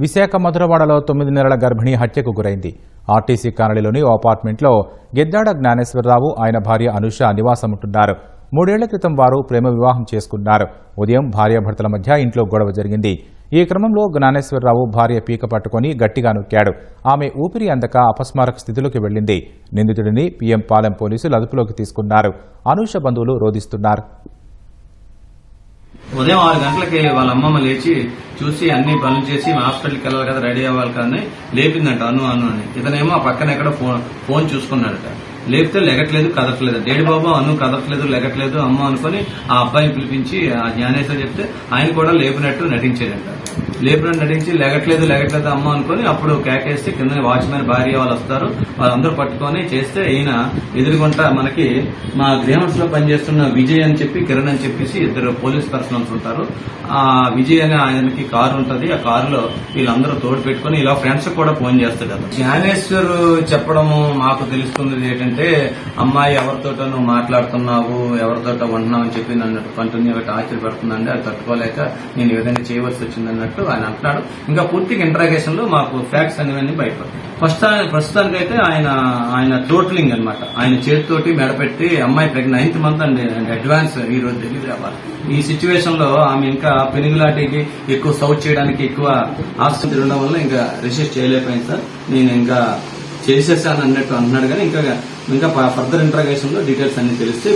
విశాఖ మధురవాడలో తొమ్మిది నెలల గర్భిణి హత్యకు గురైంది. ఆర్టీసీ కాలనీలోని ఓ అపార్ట్మెంట్లో గెద్దాడ జ్ఞానేశ్వరరావు ఆయన భార్య అనుష నివాసముంటున్నారు. మూడేళ్ళ క్రితం వారు ప్రేమ వివాహం చేసుకున్నారు. ఉదయం భార్యాభర్తల మధ్య ఇంట్లో గొడవ జరిగింది. ఈ క్రమంలో జ్ఞానేశ్వరరావు భార్య పీక పట్టుకొని గట్టిగా నొక్కాడు. ఆమె ఊపిరి అందక అపస్మారక స్థితిలోకి వెళ్ళింది నిందితుడిని పీఎం పాలెం పోలీసులు అదుపులోకి తీసుకున్నారు. అనూష బంధువులు రోధిస్తున్నారు. ఉదయం ఆరు గంటలకి వాళ్ళ అమ్మమ్మ లేచి చూసి అన్ని పనులు చేసి హాస్పిటల్కి వెళ్ళాలి కదా రెడీ అవ్వాలి కానీ లేపిందంట అను అను అని. ఇతనేమో ఆ పక్కన ఎక్కడ ఫోన్ ఫోన్ చూసుకున్నాడట. లేపితే లెగట్లేదు కదట్లేదు డేడి బాబు అను కదట్లేదు లెగట్లేదు అమ్మ అనుకొని ఆ అబ్బాయిని పిలిపించి ఆ జ్ఞానేశ్వర్ చెప్తే ఆయన కూడా లేపినట్టు నటించేదంట లేపినట్టు నటించి లెగట్లేదు లెగట్లేదు అమ్మ అనుకొని అప్పుడు కేకేస్తే కింద వాచ్మెన్ భార్య వాళ్ళు వస్తారు. వాళ్ళందరూ పట్టుకొని చేస్తే ఈయన ఎదురుగుంట మనకి మా గ్రీహౌస్లో పనిచేస్తున్న విజయ్ అని చెప్పి కిరణ్ అని చెప్పేసి ఇద్దరు పోలీస్ పర్సనల్స్ ఉంటారు. ఆ విజయ్ అనే ఆయనకి కారు ఉంటది. ఆ కారులో వీళ్ళందరూ తోడు పెట్టుకుని ఇలా ఫ్రెండ్స్ కూడా ఫోన్ చేస్తాడు అతను. జ్ఞానేశ్వర్ చెప్పడము మాకు తెలుస్తుంది ఏంటంటే అమ్మాయి ఎవరితోటో నువ్వు మాట్లాడుతున్నావు ఎవరితోటో ఉంటున్నావు అని చెప్పి నన్ను కంటిన్యూగా టార్చర్ పెడుతుందండి. అది తట్టుకోలేక నేను ఈ విధంగా చేయవలసి వచ్చింది అన్నట్టు ఆయన అంటున్నాడు. ఇంకా పూర్తిగా ఇంట్రాగేషన్లో మాకు ఫ్యాక్ట్స్ అనేవన్నీ బయటపడతాయి. ఫస్ట్ ప్రస్తుతానికి అయితే ఆయన ఆయన టోటలింగ్ అనమాట ఆయన చేతితోటి మెడపెట్టి అమ్మాయి ప్రెగ్నెంట్ నైన్త్ మంత్ అండి అడ్వాన్స్ ఈ రోజు డెలివరీ అవ్వాలి. ఈ సిచ్యువేషన్లో ఆమె ఇంకా పెనుగులాటికి ఎక్కువ సౌత్ చేయడానికి ఎక్కువ ఆసక్తి ఉండడం వల్ల ఇంకా రెసిస్ట్ చేయలేకపోయింది సార్. నేను ఇంకా చేసేసాను అన్నట్టు అంటున్నాడు కానీ ఇంకా ఇంకా ఫర్దర్ ఇంట్రాగేషన్లో డీటెయిల్స్ అన్ని తెలిస్తే